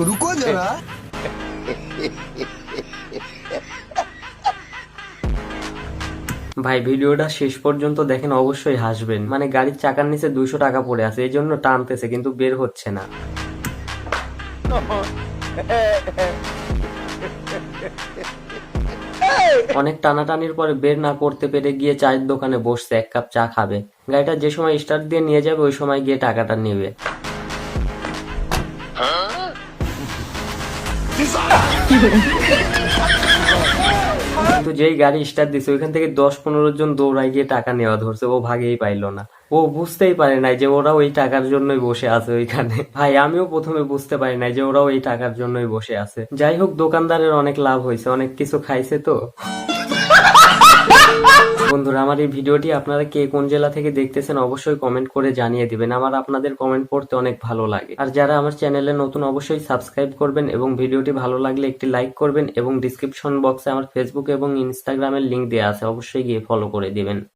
रुको जरा ভাই ভিডিওটা শেষ পর্যন্ত দেখেন অবশ্যই হাসবেন মানে গাড়ির চাকার নিচে দুইশো টাকা পড়ে আছে এই জন্য টানতেছে কিন্তু বের হচ্ছে না অনেক টানাটানির পরে বের না করতে পেরে গিয়ে চায়ের দোকানে বসছে এক কাপ চা খাবে গাড়িটা যে সময় স্টার্ট দিয়ে নিয়ে যাবে ওই সময় গিয়ে টাকাটা নেবে কিন্তু যেই গাড়ি স্টার্ট দিছে, ওইখান থেকে দশ পনেরো জন দৌড়াই গিয়ে টাকা নেওয়া ধরছে। ও ভাগেই পাইলো না। ও বুঝতেই পারে নাই যে ওরা ওই টাকার জন্যই বসে আছে ওইখানে। ভাই, আমিও প্রথমে বুঝতে পারি নাই যে ওরা ওই টাকার জন্যই বসে আছে। যাই হোক, দোকানদারের অনেক লাভ হয়েছে, অনেক কিছু খাইছে তো। বন্ধুরা, আমার এই ভিডিওটি আপনারা কে কোন জেলা থেকে দেখতেছেন অবশ্যই কমেন্ট করে জানিয়ে দিবেন। আমার আপনাদের কমেন্ট পড়তে অনেক ভালো লাগে। আর যারা আমার চ্যানেলে নতুন, অবশ্যই সাবস্ক্রাইব করবেন এবং ভিডিওটি ভালো লাগলে একটি লাইক করবেন এবং ডিসক্রিপশন বক্সে আমার ফেসবুক এবং ইনস্টাগ্রামের লিঙ্ক দেওয়া আছে, অবশ্যই গিয়ে ফলো করে দিবেন।